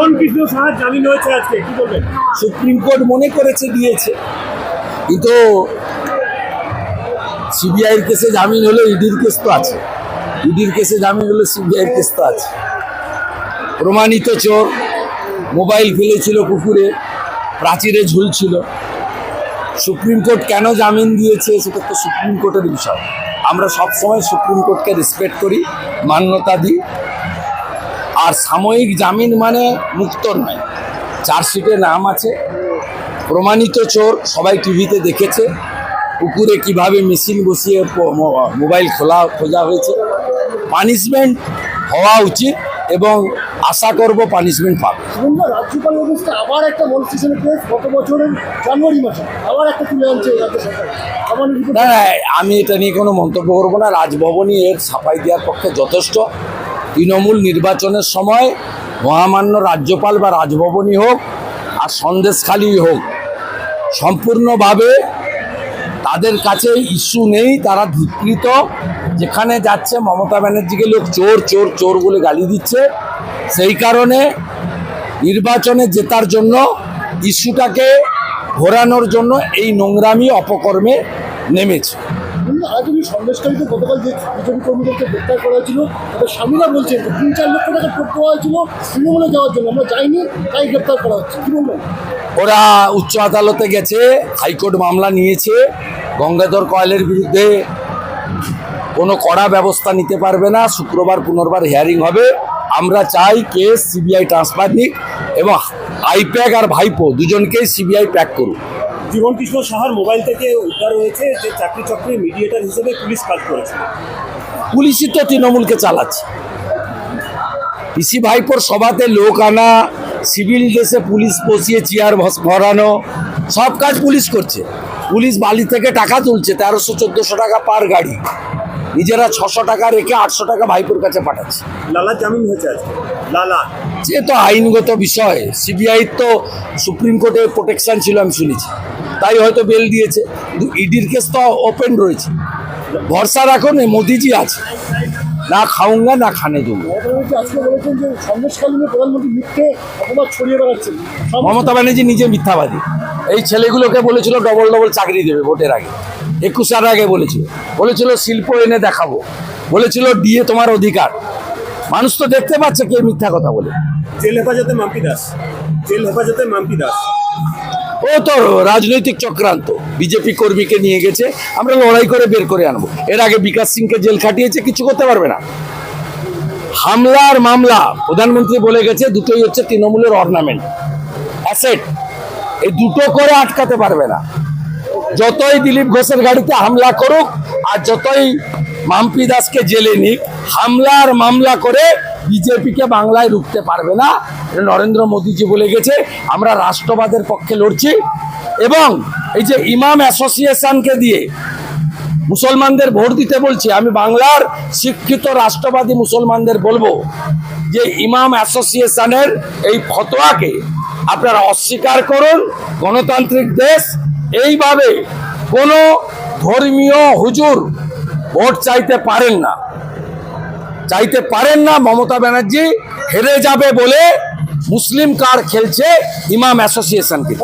জীবন কৃষ্ণ সাহার জামিন হয়েছে আজকে, কি বলবেন? সুপ্রিম কোর্ট মনে করেছে দিয়েছে। কিন্তু সিবিআইয়ের কেসে জামিন হলে ইডির কেস তো আছে। ইডির কেসে জামিন হলে সিবিআইয়ের কেস তো আছে। প্রমাণিত চোর, মোবাইল ফেলেছিল পুকুরে, প্রাচীরে ঝুলছিল। সুপ্রিম কোর্ট কেন জামিন দিয়েছে সেটা তো সুপ্রিম কোর্টের বিষয়। আমরা সবসময় সুপ্রিম কোর্টকে রেসপেক্ট করি, মান্যতা দিই। আর সাময়িক জামিন মানে মুক্ত নয়। চার্জশিটে নাম আছে। প্রমাণিত চোর সবাই টিভিতে দেখেছে। পুকুরে কীভাবে মেশিন বসিয়ে মোবাইল খোলা খোঁজা হয়েছে। পানিশমেন্ট হওয়া উচিত এবং আশা করব পানিশমেন্ট পাবে। রাজ্যপাল আবার একটা স্টেশনের কেস গত বছরের জানুয়ারি মাসে। আবার একটা তুলে আনছে রাজ্য সরকার। না না আমি এটা নিয়ে কোনো মন্তব্য করব না। রাজভবনই এর সাফাই দেওয়ার পক্ষে যথেষ্ট। তৃণমূল নির্বাচনের সময় মহামান্য রাজ্যপাল বা রাজভবনই হোক আর সন্দেশখালী হোক, সম্পূর্ণভাবে তাদের কাছে ইস্যু নেই, তারা ধিকৃত। যেখানে যাচ্ছে মমতা ব্যানার্জিকে লোক চোর চোর চোর বলে গালি দিচ্ছে। সেই কারণে নির্বাচনে জেতার জন্য ইস্যুটাকে ঘোরানোর জন্য এই নোংরামি অপকর্মে নেমেছে। আজকে সন্দেশকারীতে গতকাল যে বিজেপি কর্মীদেরকে গ্রেপ্তার করা হয়েছিল, তাদের স্বামীরা বলছেন যে তিন চার লক্ষ টাকা টোপ দেওয়া হয়েছিল তৃণমূলে যাওয়ার জন্য, আমরা যাইনি, তাই গ্রেপ্তার করা হচ্ছে। বলবেন? ওরা উচ্চ আদালতে গেছে, হাইকোর্ট মামলা নিয়েছে, গঙ্গাধর কয়েলের বিরুদ্ধে কোনো কড়া ব্যবস্থা নিতে পারবে না, শুক্রবার পুনর্বার হিয়ারিং হবে। আমরা চাই কেস সিবিআই ট্রান্সফার নিক এবং আইপ্যাক আর ভাইপো দুজনকেই সিবিআই প্যাক করুক। জীবন কৃষ্ণ সাহার মোবাইল থেকে উদ্ধার হয়েছে যে চাকরি চক্রে মিডিয়েটার হিসেবে পুলিশ কাজ করেছে। পুলিশই তো তৃণমূলকে চালাচ্ছে। পিসি ভাইপোর সভাতে লোক আনা সিভিল ড্রেসে পুলিশ বসিয়ে চেয়ার ভরানো সব কাজ পুলিশ করছে। পুলিশ বালি থেকে টাকা তুলছে তেরোশো চোদ্দোশো টাকা পার গাড়ি। নিজেরা ছশো টাকা রেখে আটশো টাকা ভাইপোর কাছে পাঠাচ্ছে। লালার জামিন হয়েছে আজকে। লালা। যে তো আইনগত বিষয় সিবিআই তো সুপ্রিম কোর্টে প্রোটেকশন ছিল আমি শুনেছি। তাই হয়তো বেল দিয়েছে। কিন্তু ইডির কেস তো ওপেন রয়েছে। ভরসা রাখুন এই মোদিজি আছে। না খাউঙ্গা না খানে দেবো মমতা ব্যানার্জি নিজে মিথ্যাবাদী। এই ছেলেগুলোকে বলেছিল ডবল ডবল চাকরি দেবে ভোটের আগে। একুশের আগে বলেছিল। বলেছিল শিল্প এনে দেখাবো। বলেছিল দিয়ে তোমার অধিকার। মানুষ তো দেখতে পাচ্ছে কে মিথ্যা কথা বলে। জেল হেফাজতে মাম্পি দাস। জেল হেফাজতে মাম্পি দাস। ও তো রাজনৈতিক চক্রান্ত। বিজেপি কর্মীকে নিয়ে গেছে আমরা লড়াই করে বের করে আনব। এর আগে বিকাশ সিংকে জেল খাটিয়েছে কিছু করতে পারবে না। হামলার মামলা প্রধানমন্ত্রী বলে গেছে দুটোই হচ্ছে তৃণমূলের অর্নামেন্ট অ্যাসেট এই দুটো করে আটকাতে পারবে না। যতই দিলীপ ঘোষের গাড়িতে হামলা করুক আর যতই মাম্পি দাসকে জেলে নিক, হামলার মামলা করে বিজেপিকে বাংলায় রুখতে পারবে না নরেন্দ্র মোদীজি বলে গেছে। আমরা রাষ্ট্রবাদের পক্ষে লড়ছি এবং এই যে ইমাম অ্যাসোসিয়েশনকে দিয়ে মুসলমানদের ভোট দিতে বলছি, আমি বাংলার শিক্ষিত রাষ্ট্রবাদী মুসলমানদের বলব যে ইমাম অ্যাসোসিয়েশনের এই ফতোয়াকে আপনারা অস্বীকার করুন, গণতান্ত্রিক দেশ, এইভাবে কোনো ধর্মীয় হুজুর ভোট চাইতে পারেন না। চাইতে পারেন না মমতা ব্যানার্জি, হেরে যাবে বলে মুসলিম কার্ড খেলছে ইমাম অ্যাসোসিয়েশনকে।